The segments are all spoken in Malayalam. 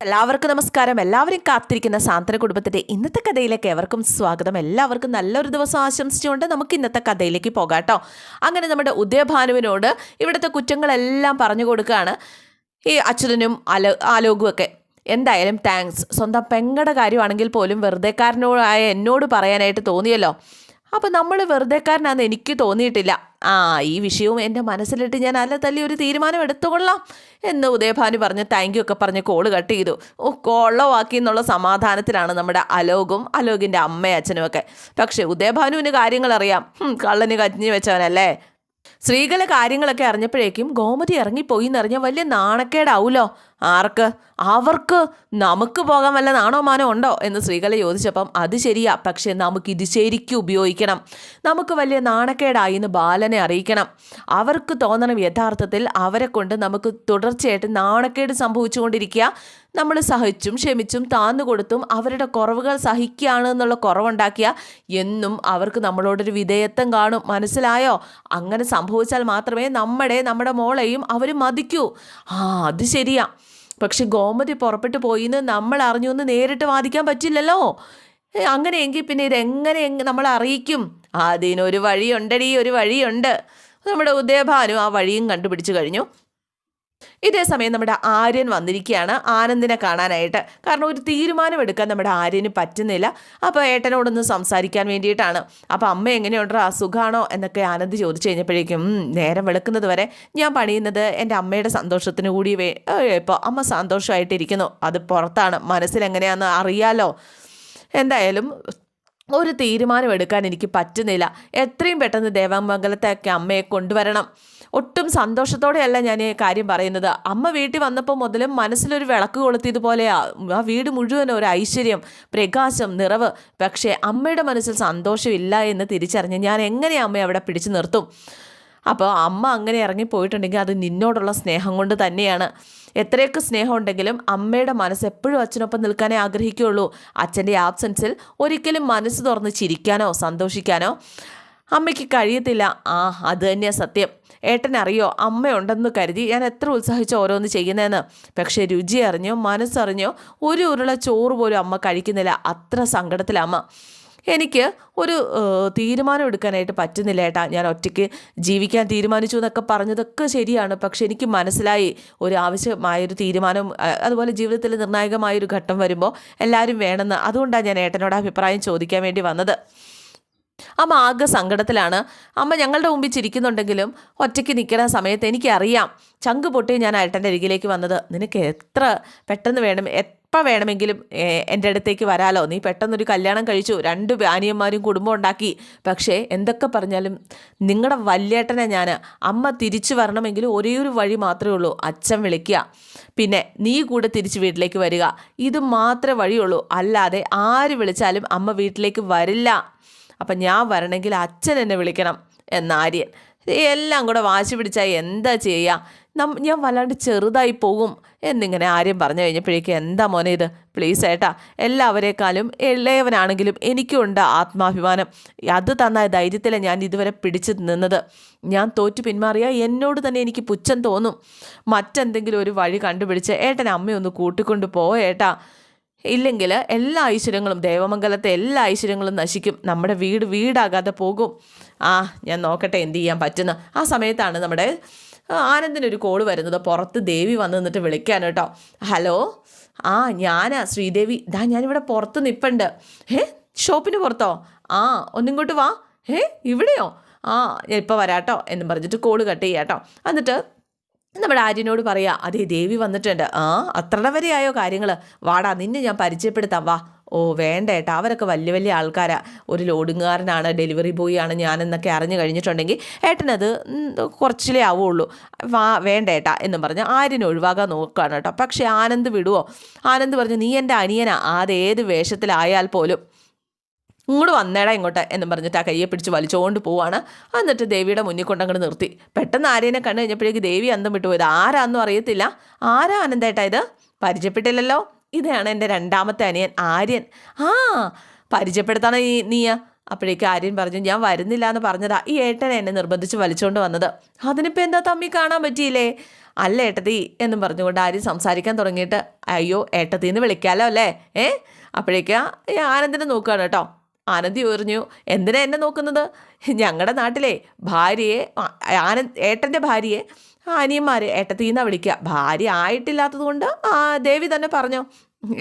എല്ലാവർക്കും നമസ്കാരം. എല്ലാവരും കാത്തിരിക്കുന്ന സാന്ത്വന കുടുംബത്തിന്റെ ഇന്നത്തെ കഥയിലേക്ക് എവർക്കും സ്വാഗതം. എല്ലാവർക്കും നല്ലൊരു ദിവസം ആശംസിച്ചുകൊണ്ട് നമുക്ക് ഇന്നത്തെ കഥയിലേക്ക് പോകാട്ടോ അങ്ങനെ നമ്മുടെ ഉദയഭാനുവിനോട് ഇവിടുത്തെ കുറ്റങ്ങളെല്ലാം പറഞ്ഞു കൊടുക്കുകയാണ്. ഈ അച്യുതനും അലോ ആലോകുമൊക്കെ എന്തായാലും താങ്ക്സ് സ്വന്തം പെങ്ങടെ കാര്യമാണെങ്കിൽ പോലും വെറുതെക്കാരനോടായ എന്നോട് പറയാനായിട്ട് തോന്നിയല്ലോ. അപ്പോൾ നമ്മൾ വെറുതെക്കാരനാണെന്ന് എനിക്ക് തോന്നിയിട്ടില്ല. ആ ഈ വിഷയവും എന്റെ മനസ്സിലിട്ട് ഞാൻ അല്ല തല്ലി ഒരു തീരുമാനം എടുത്തുകൊള്ളാം എന്ന് ഉദയഭാനു പറഞ്ഞ് താങ്ക് യു ഒക്കെ പറഞ്ഞ് കോൾ കട്ട് ചെയ്തു. ഓ കൊള്ളവാക്കി എന്നുള്ള സമാധാനത്തിലാണ് നമ്മുടെ അലോകും അലോകിന്റെ അമ്മയും അച്ഛനും ഒക്കെ. പക്ഷേ ഉദയഭാനുവിന് കാര്യങ്ങൾ അറിയാം കള്ളന് കഞ്ഞി വെച്ചവനല്ലേ? സ്ത്രീകളെ കാര്യങ്ങളൊക്കെ അറിഞ്ഞപ്പോഴേക്കും ഗോമതി ഇറങ്ങിപ്പോയി എന്നറിഞ്ഞ വലിയ നാണക്കേടാവൂലോ? ആർക്ക്? അവർക്ക് നമുക്ക് പോകാൻ വല്ല നാണോ മാനോ ഉണ്ടോ? എന്ന് സ്ത്രീകളെ ചോദിച്ചപ്പം അത് ശരിയാ. പക്ഷേ നമുക്ക് ഇത് ശരിക്കും ഉപയോഗിക്കണം. നമുക്ക് വലിയ നാണക്കേടായി എന്ന് ബാലനെ അറിയിക്കണം. അവർക്ക് തോന്നണം യഥാർത്ഥത്തിൽ അവരെ കൊണ്ട് നമുക്ക് തുടർച്ചയായിട്ട് നാണക്കേട് സംഭവിച്ചുകൊണ്ടിരിക്കുക. നമ്മൾ സഹിച്ചും ക്ഷമിച്ചും താന്നു കൊടുത്തും അവരുടെ കുറവുകൾ സഹിക്കുകയാണ് എന്നുള്ള കുറവുണ്ടാക്കിയ എന്നും അവർക്ക് നമ്മളോടൊരു വിധേയത്വം കാണും. മനസ്സിലായോ? അങ്ങനെ സംഭവിച്ചാൽ മാത്രമേ നമ്മുടെ നമ്മുടെ മോളെയും അവർ മതിക്കൂ. ആ അത് ശരിയാ. പക്ഷെ ഗോമതി പുറപ്പെട്ടു പോയി എന്ന് നമ്മൾ അറിഞ്ഞു എന്ന് നേരിട്ട് വാദിക്കാൻ പറ്റില്ലല്ലോ. അങ്ങനെയെങ്കിൽ പിന്നെ ഇതെങ്ങനെ നമ്മൾ അറിയിക്കും? അതിനൊരു വഴിയുണ്ടടി ഒരു വഴിയുണ്ട്. നമ്മുടെ ഉദയഭാനു ആ വഴിയും കണ്ടുപിടിച്ചു കഴിഞ്ഞു. ഇതേ സമയം നമ്മുടെ ആര്യൻ വന്നിരിക്കുകയാണ് ആനന്ദിനെ കാണാനായിട്ട്. കാരണം ഒരു തീരുമാനം എടുക്കാൻ നമ്മുടെ ആര്യന് പറ്റുന്നില്ല. അപ്പോൾ ഏട്ടനോടൊന്ന് സംസാരിക്കാൻ വേണ്ടിയിട്ടാണ്. അപ്പോൾ അമ്മ എങ്ങനെയുണ്ടോ? അസുഖമാണോ എന്നൊക്കെ ആനന്ദ് ചോദിച്ചു കഴിഞ്ഞപ്പോഴേക്കും "ഉം, നേരം വെളുക്കുന്നത് വരെ ഞാൻ പണിയുന്നത് എന്റെ അമ്മയുടെ സന്തോഷത്തിന് കൂടി വേ ഇപ്പോൾ അമ്മ സന്തോഷമായിട്ടിരിക്കുന്നു. അത് പുറത്താണ്. മനസ്സിലെങ്ങനെയാണെന്ന് അറിയാലോ. എന്തായാലും ഒരു തീരുമാനം എടുക്കാൻ എനിക്ക് പറ്റുന്നില്ല. എത്രയും പെട്ടെന്ന് ദേവാമംഗലത്തെയൊക്കെ അമ്മയെ കൊണ്ടുവരണം. ഒട്ടും സന്തോഷത്തോടെയല്ല ഞാൻ കാര്യം പറയുന്നത്. അമ്മ വീട്ടിൽ വന്നപ്പോൾ മുതലും മനസ്സിലൊരു വിളക്ക് കൊളുത്തിയതുപോലെയാ ആ വീട് മുഴുവൻ ഒരു ഐശ്വര്യം പ്രകാശം നിറവ്. പക്ഷേ അമ്മയുടെ മനസ്സിൽ സന്തോഷമില്ല എന്ന് തിരിച്ചറിഞ്ഞ് ഞാൻ എങ്ങനെ അമ്മയെ അവിടെ പിടിച്ചു നിർത്തും? അപ്പോൾ അമ്മ അങ്ങനെ ഇറങ്ങിപ്പോയിട്ടുണ്ടെങ്കിൽ അത് നിന്നോടുള്ള സ്നേഹം കൊണ്ട് തന്നെയാണ്. എത്രയൊക്കെ സ്നേഹം ഉണ്ടെങ്കിലും അമ്മയുടെ മനസ്സ് എപ്പോഴും അച്ഛനൊപ്പം നിൽക്കാനേ ആഗ്രഹിക്കുകയുള്ളൂ. അച്ഛന്റെ ആബ്സെൻസിൽ ഒരിക്കലും മനസ്സ് തുറന്ന് ചിരിക്കാനോ സന്തോഷിക്കാനോ അമ്മയ്ക്ക് കഴിയത്തില്ല. ആ അത് തന്നെയാ സത്യം. ഏട്ടനറിയോ അമ്മയുണ്ടെന്ന് കരുതി ഞാൻ എത്ര ഉത്സാഹിച്ച് ഓരോന്ന് ചെയ്യുന്നതെന്ന് പക്ഷേ രുചി അറിഞ്ഞോ മനസ്സറിഞ്ഞോ ഒരു ഉരുള ചോറ് പോലും അമ്മ കഴിക്കുന്നില്ല. അത്ര സങ്കടത്തിലമ്മ എനിക്ക് ഒരു തീരുമാനം എടുക്കാനായിട്ട് പറ്റുന്നില്ല ഏട്ടാ. ഞാൻ ഒറ്റയ്ക്ക് ജീവിക്കാൻ തീരുമാനിച്ചു എന്നൊക്കെ പറഞ്ഞതൊക്കെ ശരിയാണ്. പക്ഷെ എനിക്ക് മനസ്സിലായി ഒരു ആവശ്യമായൊരു തീരുമാനം അതുപോലെ ജീവിതത്തിൽ നിർണായകമായൊരു ഘട്ടം വരുമ്പോൾ എല്ലാവരും വേണമെന്ന്. അതുകൊണ്ടാണ് ഞാൻ ഏട്ടനോട് അഭിപ്രായം ചോദിക്കാൻ വേണ്ടി വന്നത്. അമ്മ ആകെ സങ്കടത്തിലാണ്. അമ്മ ഞങ്ങളുടെ മുമ്പിൽ ചിരിക്കുന്നുണ്ടെങ്കിലും ഒറ്റയ്ക്ക് നിൽക്കുന്ന സമയത്ത് എനിക്കറിയാം ചങ്ക് പൊട്ടി ഞാൻ അരട്ടന്റെ അരികിലേക്ക് വന്നത്. നിനക്ക് എത്ര പെട്ടെന്ന് വേണം എപ്പോൾ വേണമെങ്കിലും എന്റെ അടുത്തേക്ക് വരാലോ. നീ പെട്ടെന്നൊരു കല്യാണം കഴിച്ചു രണ്ട് ആനിയന്മാരും കുടുംബം ഉണ്ടാക്കി. പക്ഷേ എന്തൊക്കെ പറഞ്ഞാലും നിങ്ങളുടെ വല്യേട്ടനെ ഞാൻ അമ്മ തിരിച്ചു വരണമെങ്കിൽ ഒരേ ഒരു വഴി മാത്രമേ ഉള്ളൂ അച്ഛൻ വിളിക്കുക പിന്നെ നീ കൂടെ തിരിച്ച് വീട്ടിലേക്ക് വരിക. ഇത് മാത്രമേ വഴിയുള്ളൂ. അല്ലാതെ ആര് വിളിച്ചാലും അമ്മ വീട്ടിലേക്ക് വരില്ല. അപ്പം ഞാൻ വരണമെങ്കിൽ അച്ഛൻ എന്നെ വിളിക്കണം എന്ന ആര്യൻ. എല്ലാം കൂടെ വാശി പിടിച്ചാൽ എന്താ ചെയ്യുക നം ഞാൻ വല്ലാണ്ട് ചെറുതായി പോകും എന്നിങ്ങനെ ആര്യം പറഞ്ഞു കഴിഞ്ഞപ്പോഴേക്കും എന്താ മോനെ ഇത്? പ്ലീസ് ഏട്ടാ എല്ലാവരേക്കാളും ഇളയവനാണെങ്കിലും എനിക്കുണ്ട് ആത്മാഭിമാനം. അത് തന്ന ധൈര്യത്തിലാണ് ഞാൻ ഇതുവരെ പിടിച്ചു നിന്നത്. ഞാൻ തോറ്റു പിന്മാറിയാൽ എന്നോട് തന്നെ എനിക്ക് പുച്ഛം തോന്നും. മറ്റെന്തെങ്കിലും ഒരു വഴി കണ്ടുപിടിച്ച് ഏട്ടൻ അമ്മയൊന്ന് കൂട്ടിക്കൊണ്ട് പോ ഏട്ടാ? ഇല്ലെങ്കിൽ എല്ലാ ഐശ്വര്യങ്ങളും ദേവമംഗലത്തെ എല്ലാ ഐശ്വര്യങ്ങളും നശിക്കും. നമ്മുടെ വീട് വീടാകാതെ പോകും. ആ ഞാൻ നോക്കട്ടെ എന്ത് ചെയ്യാൻ പറ്റുന്ന. ആ സമയത്താണ് നമ്മുടെ ആനന്ദിനൊരു കോൾ വരുന്നത്. പുറത്ത് ദേവി വന്ന് നിന്നിട്ട് വിളിക്കാൻ കേട്ടോ. ഹലോ? ആ ഞാനാ ശ്രീദേവി. ദാ ഞാനിവിടെ പുറത്ത് നിൽപ്പുണ്ട് ഏ ഷോപ്പിന് പുറത്തോ? ആ ഒന്നിങ്ങോട്ട് വാ. ഏ ഇവിടെയോ? ആ ഇപ്പോൾ വരാട്ടോ എന്നും പറഞ്ഞിട്ട് കോൾ കട്ട്. ചെയ്യാട്ടോ എന്നിട്ട് നമ്മുടെ ആര്യനോട് പറയാ അതേ ദേവി വന്നിട്ടുണ്ട്. ആ അത്ര വരെയായോ കാര്യങ്ങൾ വാടാ നിന്നെ ഞാൻ പരിചയപ്പെടുത്താം. വാ. ഓ വേണ്ട ഏട്ടാ അവരൊക്കെ വലിയ വലിയ ആൾക്കാരാ. ഒരു ലോഡിങ്ങുകാരനാണ് ഡെലിവറി ബോയ് ആണ് ഞാനെന്നൊക്കെ അറിഞ്ഞു കഴിഞ്ഞിട്ടുണ്ടെങ്കിൽ ഏട്ടനത് കുറച്ചിലേ ആവുള്ളൂ. വാ വേണ്ട ഏട്ടാ എന്നും പറഞ്ഞ് ആര്യനെ ഒഴിവാക്കാൻ നോക്കുകയാണ് കേട്ടോ. പക്ഷേ ആനന്ദ് വിടുവോ? ആനന്ദ് പറഞ്ഞു നീ എന്റെ അനിയനാ. അതേത് വേഷത്തിലായാൽ പോലും ഇങ്ങോട്ട് വന്നേടാ ഇങ്ങോട്ട് എന്നും പറഞ്ഞിട്ട് ആ കയ്യെ പിടിച്ച് വലിച്ചുകൊണ്ട് പോവാണ്. എന്നിട്ട് ദേവിയുടെ മുന്നിൽ കൊണ്ടങ്ങോട്ട് നിർത്തി. പെട്ടെന്ന് ആരേനെ കണ്ടു കഴിഞ്ഞപ്പോഴേക്ക് ദേവി അന്തം വിട്ടുപോയത് ആരാന്നും അറിയത്തില്ല. ആരാ ആനന്ദേട്ടാ ഇത്? പരിചയപ്പെട്ടില്ലല്ലോ? ഇതാണ് എന്റെ രണ്ടാമത്തെ അനിയൻ ആര്യൻ. ആ പരിചയപ്പെടുത്താണ് ഈ നീയ. അപ്പോഴേക്ക് ആര്യൻ പറഞ്ഞു ഞാൻ വരുന്നില്ല എന്ന് പറഞ്ഞതാ ഈ ഏട്ടനെ എന്നെ നിർബന്ധിച്ച് വലിച്ചുകൊണ്ട് വന്നത്. അതിനിപ്പോൾ എന്താ തമ്മി കാണാൻ പറ്റിയില്ലേ? അല്ല ഏട്ടത്തി എന്നും പറഞ്ഞുകൊണ്ട് ആര്യൻ സംസാരിക്കാൻ തുടങ്ങിയിട്ട് അയ്യോ ഏട്ടത്തിന്ന് വിളിക്കാമല്ലോ അല്ലേ? ഏ? അപ്പോഴേക്ക് ആനന്ദിനെ നോക്കുകയാണ് കേട്ടോ. ആനന്ദി പറഞ്ഞു എന്തിനാ എന്നെ നോക്കുന്നത്? ഞങ്ങളുടെ നാട്ടിലെ ഭാര്യയെ ആനന്ദ് ഏട്ടന്റെ ഭാര്യയെ അനിയന്മാർ ഏട്ടത്തീന്നാ വിളിക്കുക ഭാര്യ ആയിട്ടില്ലാത്തത് കൊണ്ട് ദേവി തന്നെ പറഞ്ഞു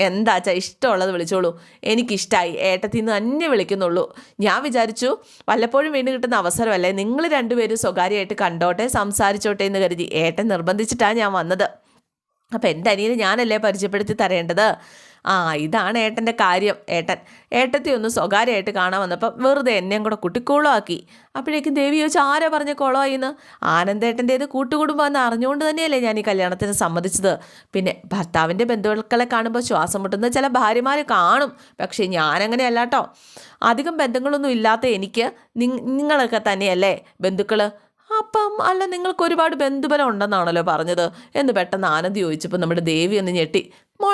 എന്താച്ചാ ഇഷ്ടമുള്ളത് വിളിച്ചോളൂ. എനിക്കിഷ്ടമായി ഏട്ടത്തിൽ നിന്ന് തന്നെ വിളിക്കുന്നുള്ളൂ. ഞാൻ വിചാരിച്ചു വല്ലപ്പോഴും വീണ്ടും കിട്ടുന്ന അവസരമല്ലേ നിങ്ങൾ രണ്ടുപേരും സ്വകാര്യമായിട്ട് കണ്ടോട്ടെ സംസാരിച്ചോട്ടെ എന്ന് കരുതി ഏട്ടൻ നിർബന്ധിച്ചിട്ടാണ് ഞാൻ വന്നത്. അപ്പം എന്റെ അനിയനെ ഞാനല്ലേ പരിചയപ്പെടുത്തി തരേണ്ടത്? ആ ഇതാണ് ഏട്ടന്റെ കാര്യം. ഏട്ടൻ ഏട്ടത്തെ ഒന്ന് സ്വകാര്യമായിട്ട് കാണാൻ വന്നപ്പം വെറുതെ എന്നെയും കൂടെ കുട്ടിക്കോളമാക്കി അപ്പോഴേക്കും ദേവി ചോദിച്ചു ആരാ പറഞ്ഞ കുളമായിന്ന് ആനന്ദേട്ടന്റേത് കൂട്ടുകുടുംബം എന്ന് അറിഞ്ഞുകൊണ്ട് തന്നെയല്ലേ ഞാൻ ഈ കല്യാണത്തിന് സമ്മതിച്ചത്. പിന്നെ ഭർത്താവിന്റെ ബന്ധുക്കളെ കാണുമ്പോൾ ശ്വാസം മുട്ടുന്ന ചില ഭാര്യമാർ കാണും. പക്ഷേ ഞാനങ്ങനെയല്ല കേട്ടോ അധികം ബന്ധങ്ങളൊന്നും ഇല്ലാത്ത എനിക്ക് നിങ്ങളൊക്കെ തന്നെയല്ലേ ബന്ധുക്കൾ അപ്പം അല്ല നിങ്ങൾക്ക് ഒരുപാട് ബന്ധുബലം ഉണ്ടെന്നാണല്ലോ പറഞ്ഞത്. എന്ന് പെട്ടെന്ന് ആനന്ദ് ചോദിച്ചപ്പോൾ നമ്മുടെ ദേവി ഒന്ന് ഞെട്ടി. മോ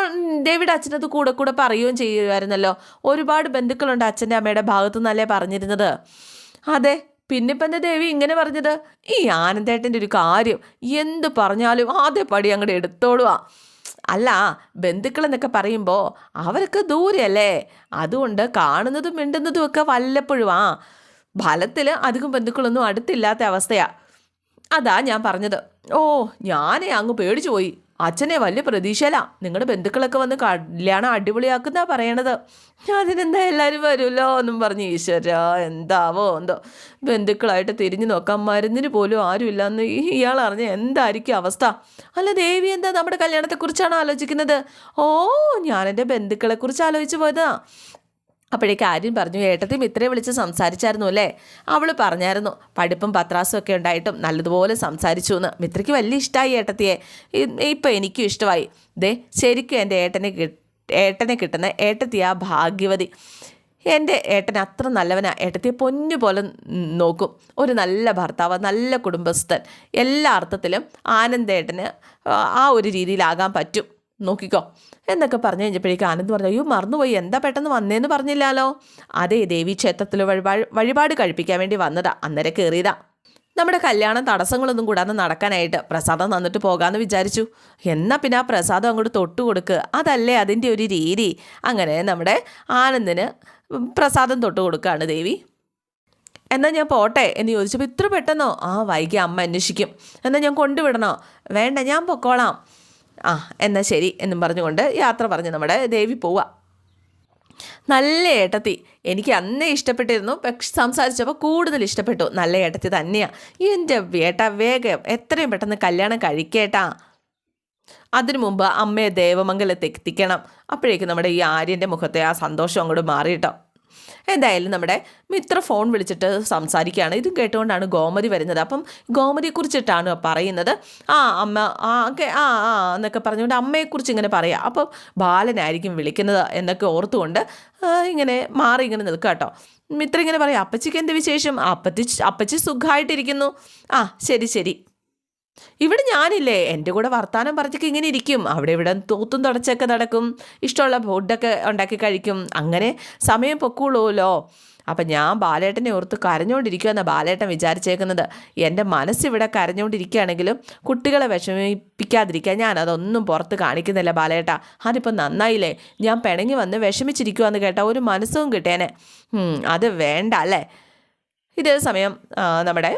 ദേവിയുടെ അച്ഛനത് കൂടെ കൂടെ പറയുകയും ചെയ്യുമായിരുന്നല്ലോ. ഒരുപാട് ബന്ധുക്കളുണ്ട് അച്ഛന്റെ അമ്മയുടെ ഭാഗത്തു നിന്നല്ലേ പറഞ്ഞിരുന്നത്. അതെ പിന്നിപ്പം എന്റെ ദേവി ഇങ്ങനെ പറഞ്ഞത്? ഈ ആനന്ദേട്ടന്റെ ഒരു കാര്യം എന്ത് പറഞ്ഞാലും ആദ്യ പടി അങ്ങോട്ട് എടുത്തോളുക അല്ല ബന്ധുക്കൾ എന്നൊക്കെ പറയുമ്പോൾ അവരൊക്കെ ദൂരെയല്ലേ? അതുകൊണ്ട് കാണുന്നതും മിണ്ടുന്നതും ഒക്കെ വല്ലപ്പോഴും ആ ഫലത്തിൽ അധികം ബന്ധുക്കളൊന്നും അടുത്തില്ലാത്ത അവസ്ഥയാ. അതാ ഞാൻ പറഞ്ഞത്. ഓ ഞാനേ അങ്ങ് പേടിച്ചു പോയി. അച്ഛനെ വലിയ പ്രതീക്ഷയില്ല നിങ്ങളുടെ ബന്ധുക്കളൊക്കെ വന്ന് കല്യാണം അടിപൊളിയാക്കുന്ന പറയണത്. അതിനെന്താ എല്ലാവരും വരുമല്ലോ എന്നും പറഞ്ഞ് ഈശ്വര എന്താവോ എന്തോ. ബന്ധുക്കളായിട്ട് തിരിഞ്ഞു നോക്കാൻ മരുന്നിന് പോലും ആരുമില്ല എന്ന് ഇയാൾ അറിഞ്ഞ എന്തായിരിക്കും അവസ്ഥ. അല്ല ദേവി എന്താ നമ്മുടെ കല്യാണത്തെക്കുറിച്ചാണ് ആലോചിക്കുന്നത്? ഓ ഞാൻ എന്റെ ബന്ധുക്കളെക്കുറിച്ച് ആലോചിച്ച് പോയതാ. അപ്പോഴേക്ക് ആര്യൻ പറഞ്ഞു ഏട്ടത്തി ഇത്രയും വിളിച്ച് സംസാരിച്ചായിരുന്നു അല്ലേ? അവൾ പറഞ്ഞായിരുന്നു പഠിപ്പും പത്രാസും ഒക്കെ ഉണ്ടായിട്ടും നല്ലതുപോലെ സംസാരിച്ചു എന്ന്. മിത്രയ്ക്ക് വലിയ ഇഷ്ടമായി ഏട്ടത്തിയെ. ഇപ്പം എനിക്കും ഇഷ്ടമായി. ദേ ശരിക്കും എന്റെ ഏട്ടനെ ഏട്ടനെ കിട്ടുന്ന ഏട്ടത്തിയ ഭാഗ്യവതി. എന്റെ ഏട്ടൻ അത്ര നല്ലവനാ. ഏട്ടത്തിയെ പൊന്നു പോലെ നോക്കും. ഒരു നല്ല ഭർത്താവ് നല്ല കുടുംബസ്ഥൻ. എല്ലാ അർത്ഥത്തിലും ആനന്ദേട്ടന് ആ ഒരു രീതിയിലാകാൻ പറ്റും. നോക്കിക്കോ. എന്നൊക്കെ പറഞ്ഞു കഴിഞ്ഞപ്പോഴേക്കും ആനന്ദ് പറഞ്ഞു അയ്യോ മറന്നുപോയി. എന്താ പെട്ടെന്ന് വന്നേന്ന് പറഞ്ഞില്ലല്ലോ അതെ ദേവി ക്ഷേത്രത്തിൽ വഴിപാട് കഴിപ്പിക്കാൻ വേണ്ടി വന്നതാ. അന്നേരം കയറിയതാ. നമ്മുടെ കല്യാണം തടസ്സങ്ങളൊന്നും കൂടാതെ നടക്കാനായിട്ട് പ്രസാദം തന്നിട്ട് പോകാമെന്ന് വിചാരിച്ചു. എന്നാൽ പിന്നെ ആ പ്രസാദം അങ്ങോട്ട് തൊട്ട് കൊടുക്കുക അതല്ലേ അതിന്റെ ഒരു രീതി. അങ്ങനെ നമ്മുടെ ആനന്ദിന് പ്രസാദം തൊട്ട് കൊടുക്കുകയാണ് ദേവി. എന്നാൽ ഞാൻ പോട്ടെ എന്ന് ചോദിച്ചപ്പോൾ ഇത്ര പെട്ടെന്നോ? ആ വൈകി അമ്മ അന്വേഷിക്കും. എന്നാൽ ഞാൻ കൊണ്ടുവിടണോ? വേണ്ട ഞാൻ പൊക്കോളാം. ആ എന്നാൽ ശരി എന്നും പറഞ്ഞുകൊണ്ട് യാത്ര പറഞ്ഞ് നമ്മുടെ ദേവി പോവുക. നല്ല ഏട്ടത്തി. എനിക്ക് അന്നേ ഇഷ്ടപ്പെട്ടിരുന്നു. പക്ഷെ സംസാരിച്ചപ്പോൾ കൂടുതൽ ഇഷ്ടപ്പെട്ടു. നല്ല ഏട്ടത്തി തന്നെയാണ് എന്റെ ഏട്ട വേഗം. എത്രയും പെട്ടെന്ന് കല്യാണം കഴിക്കേട്ടാ. അതിനു മുമ്പ് അമ്മയെ ദേവമംഗലത്ത് എത്തിക്കണം. അപ്പോഴേക്കും നമ്മുടെ ഈ ആര്യന്റെ മുഖത്തെ ആ സന്തോഷം അങ്ങോട്ട് മാറിയിട്ടോ. എന്തായാലും നമ്മുടെ മിത്ര ഫോൺ വിളിച്ചിട്ട് സംസാരിക്കുകയാണ്. ഇതും കേട്ടുകൊണ്ടാണ് ഗോമതി വരുന്നത്. അപ്പം ഗോമതിയെക്കുറിച്ചിട്ടാണ് പറയുന്നത്. ആ അമ്മ ആ ഒക്കെ ആ ആ എന്നൊക്കെ പറഞ്ഞുകൊണ്ട് അമ്മയെക്കുറിച്ച് ഇങ്ങനെ പറയാം. അപ്പം ബാലനായിരിക്കും വിളിക്കുന്നത് എന്നൊക്കെ ഓർത്തുകൊണ്ട് ഇങ്ങനെ മാറി ഇങ്ങനെ നിൽക്കുക കേട്ടോ മിത്ര ഇങ്ങനെ പറയാം അപ്പച്ചിക്ക് എന്ത് വിശേഷം? അപ്പത്തി അപ്പച്ചി സുഖമായിട്ടിരിക്കുന്നു ആ ശരി ശരി. ഇവിടെ ഞാനില്ലേ എന്റെ കൂടെ വർത്താനം പറഞ്ഞൊക്കെ ഇങ്ങനെ ഇരിക്കും. അവിടെ ഇവിടെ തൂത്തും തുടച്ചൊക്കെ നടക്കും. ഇഷ്ടമുള്ള ഫുഡൊക്കെ ഉണ്ടാക്കി കഴിക്കും. അങ്ങനെ സമയം പൊക്കുള്ളൂല്ലോ. അപ്പം ഞാൻ ബാലേട്ടനെ ഓർത്ത് കരഞ്ഞുകൊണ്ടിരിക്കുമെന്നാണ് ബാലേട്ടൻ വിചാരിച്ചേക്കുന്നത്. എന്റെ മനസ്സിവിടെ കരഞ്ഞുകൊണ്ടിരിക്കുകയാണെങ്കിലും കുട്ടികളെ വിഷമിപ്പിക്കാതിരിക്കാൻ ഞാൻ അതൊന്നും പുറത്ത് കാണിക്കുന്നില്ല ബാലേട്ട. അതിപ്പോൾ നന്നായില്ലേ? ഞാൻ പിണങ്ങി വന്ന് വിഷമിച്ചിരിക്കുമെന്ന് കേട്ടാൽ ഒരു മനസ്സും കിട്ടേനെ. അത് വേണ്ട അല്ലേ? ഇതേ സമയം നമ്മുടെ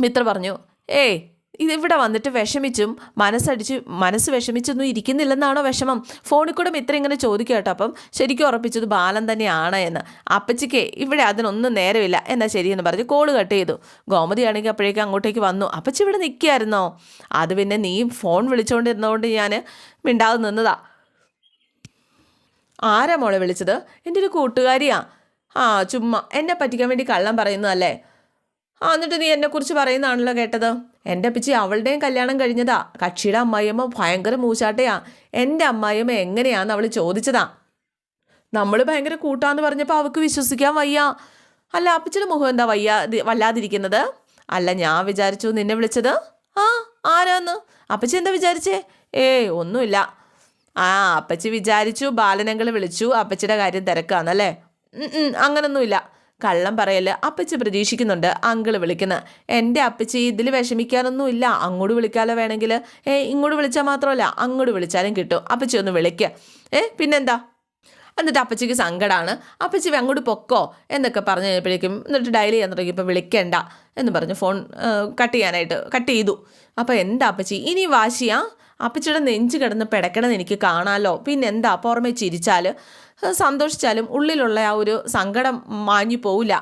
മിത്ര പറഞ്ഞു ഏയ് ഇതിവിടെ വന്നിട്ട് വിഷമിച്ചും മനസ്സടിച്ച് മനസ്സ് വിഷമിച്ചൊന്നും ഇരിക്കുന്നില്ലെന്നാണോ വിഷമം? ഫോണിൽ കൂടെ ഇത്ര ഇങ്ങനെ ചോദിക്കുക കേട്ടോ. അപ്പം ശരിക്കും ഉറപ്പിച്ചത് ബാലൻ തന്നെയാണ് എന്ന്. അപ്പച്ചിക്ക് ഇവിടെ അതിനൊന്നും നേരമില്ല എന്നാൽ ശരിയെന്ന് പറഞ്ഞ് കോൾ കട്ട് ചെയ്തു. ഗോമതി ആണെങ്കിൽ അപ്പോഴേക്കും അങ്ങോട്ടേക്ക് വന്നു. അപ്പച്ചി ഇവിടെ നിൽക്കുകയായിരുന്നോ? അത് പിന്നെ നീ ഫോൺ വിളിച്ചുകൊണ്ടിരുന്നതുകൊണ്ട് ഞാൻ മിണ്ടാതെ നിന്നതാ. ആരാ മോളെ വിളിച്ചത്? എന്റെ ഒരു കൂട്ടുകാരിയാ. ആ ചുമ്മാ. എന്നെ പറ്റിക്കാൻ വേണ്ടി കള്ളം പറയുന്നതല്ലേ? എന്നിട്ട് നീ എന്നെക്കുറിച്ച് പറയുന്നതാണല്ലോ കേട്ടത്. എന്റെ പിച്ചി അവളുടെയും കല്യാണം കഴിഞ്ഞതാ. കക്ഷിയുടെ അമ്മായിയമ്മ ഭയങ്കര മൂശാട്ടയാ. എന്റെ അമ്മായിയമ്മ എങ്ങനെയാന്ന് അവൾ ചോദിച്ചതാ. നമ്മൾ ഭയങ്കര കൂട്ടാന്ന് പറഞ്ഞപ്പോൾ അവൾക്ക് വിശ്വസിക്കാൻ വയ്യ. അല്ല അപ്പച്ചിയുടെ മുഖം എന്താ വയ്യാ? വല്ലാതിരിക്കുന്നത്? അല്ല ഞാൻ വിചാരിച്ചു നിന്നെ വിളിച്ചത്. ആ ആരാന്ന്? അപ്പച്ചി എന്താ വിചാരിച്ചേ? ഏയ് ഒന്നുമില്ല. ആ അപ്പച്ചി വിചാരിച്ചു ബാലനങ്ങൾ വിളിച്ചു. അപ്പച്ചിയുടെ കാര്യം തിരക്കാന്നല്ലേ? അങ്ങനൊന്നുമില്ല. കള്ളം പറയൽ അപ്പച്ചി പ്രതീക്ഷിക്കുന്നുണ്ട്. അങ്കിൾ വിളിക്കുന്നത് എന്റെ അപ്പച്ചി ഇതിൽ വിഷമിക്കാനൊന്നുമില്ല. അങ്ങോട്ട് വിളിക്കാലോ വേണമെങ്കിൽ ഏ ഇങ്ങോട്ട് വിളിച്ചാൽ മാത്രമല്ല. അങ്ങോട്ട് വിളിച്ചാലും കിട്ടും. അപ്പച്ചി ഒന്ന് വിളിക്കുക ഏ പിന്നെന്താ? എന്നിട്ട് അപ്പച്ചിക്ക് സങ്കടമാണ് അപ്പച്ചി അങ്ങോട്ട് പൊക്കോ? എന്നൊക്കെ പറഞ്ഞു കഴിഞ്ഞപ്പോഴേക്കും എന്നിട്ട് ഡയൽ ചെയ്യാൻ തുടങ്ങി. ഇപ്പം വിളിക്കണ്ട. എന്ന് പറഞ്ഞ് ഫോൺ കട്ട് ചെയ്യാനായിട്ട് കട്ട് ചെയ്തു. അപ്പോൾ എന്താ അപ്പച്ചി? ഇനി വാശിയാ? അപ്പച്ചിയുടെ നെഞ്ച് കിടന്ന് പിടക്കണമെന്ന് എനിക്ക് കാണാമല്ലോ പിന്നെ എന്താ പുറമെ ചിരിച്ചാൽ സന്തോഷിച്ചാലും ഉള്ളിലുള്ള ആ ഒരു സങ്കടം മാഞ്ഞു പോവില്ല.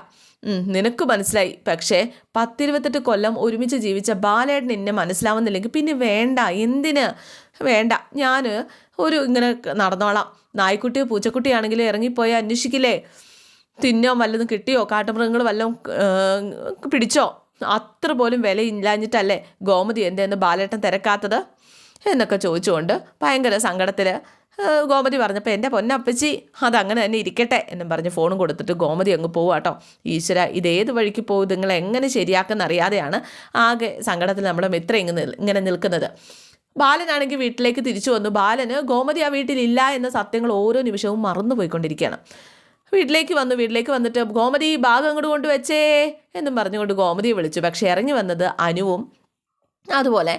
നിനക്ക് മനസ്സിലായി. പക്ഷേ പത്തിരുപത്തെട്ട് കൊല്ലം ഒരുമിച്ച് ജീവിച്ച ബാലേട്ടൻ എന്നെ മനസ്സിലാവുന്നില്ലെങ്കിൽ പിന്നെ വേണ്ട എന്തിന്? വേണ്ട. ഞാൻ ഒരു ഇങ്ങനെ നടന്നോളാം. നായ്ക്കുട്ടിയോ പൂച്ചക്കുട്ടിയാണെങ്കിലും ഇറങ്ങിപ്പോയി അന്വേഷിക്കില്ലേ? തിന്നോ വല്ലതും കിട്ടിയോ? കാട്ടുമൃഗങ്ങൾ വല്ലതും പിടിച്ചോ? അത്ര പോലും വിലയില്ലാഞ്ഞിട്ടല്ലേ ഗോമതി എന്തെന്ന് ബാലേട്ടൻ തിരക്കാത്തത്? എന്നൊക്കെ ചോദിച്ചുകൊണ്ട് ഭയങ്കര സങ്കടത്തിൽ ഗോമതി പറഞ്ഞപ്പോൾ എന്റെ പൊന്നപ്പച്ചി അതങ്ങനെ തന്നെ ഇരിക്കട്ടെ എന്നും പറഞ്ഞ് ഫോണും കൊടുത്തിട്ട് ഗോമതി അങ്ങ് പോവാട്ടോ ഈശ്വര ഇതേത് വഴിക്ക് പോകും നിങ്ങൾ എങ്ങനെ ശരിയാക്കുന്ന അറിയാതെയാണ് ആകെ സങ്കടത്തിൽ നമ്മുടെ മിത്ര ഇങ്ങ് ഇങ്ങനെ നിൽക്കുന്നത്. ബാലനാണെങ്കിൽ വീട്ടിലേക്ക് തിരിച്ചു വന്നു. ബാലന് ഗോമതി ആ വീട്ടിലില്ല എന്ന സത്യങ്ങൾ ഓരോ നിമിഷവും മറന്നു പോയിക്കൊണ്ടിരിക്കുകയാണ് വീട്ടിലേക്ക് വന്നു വീട്ടിലേക്ക് വന്നിട്ട് ഗോമതി ഭാഗം അങ്ങോട്ട് കൊണ്ടുവച്ചേ എന്നും പറഞ്ഞുകൊണ്ട് ഗോമതിയെ വിളിച്ചു. പക്ഷേ ഇറങ്ങി വന്നത് അനുവും അതുപോലെ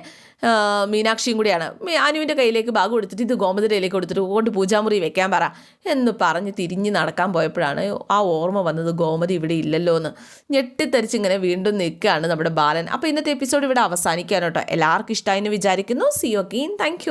മീനാക്ഷിയും കൂടിയാണ്. അനുവിന്റെ കയ്യിലേക്ക് ബാഗ് കൊടുത്തിട്ട് ഇത് ഗോമതിരയിലേക്ക് കൊടുത്തിട്ട് കൊണ്ട് പൂജാമുറി വെക്കാൻ പറ എന്ന് പറഞ്ഞ് തിരിഞ്ഞ് നടക്കാൻ പോയപ്പോഴാണ് ആ ഓർമ്മ വന്നത് ഗോമതി ഇവിടെ ഇല്ലല്ലോ എന്ന്. ഞെട്ടിത്തെറിച്ച് ഇങ്ങനെ വീണ്ടും നിൽക്കുകയാണ് നമ്മുടെ ബാലൻ. അപ്പോൾ ഇന്നത്തെ എപ്പിസോഡ് ഇവിടെ അവസാനിക്കാൻ കേട്ടോ. എല്ലാവർക്കും ഇഷ്ടമായി എന്ന് വിചാരിക്കുന്നു. C ഓക്കെയും thank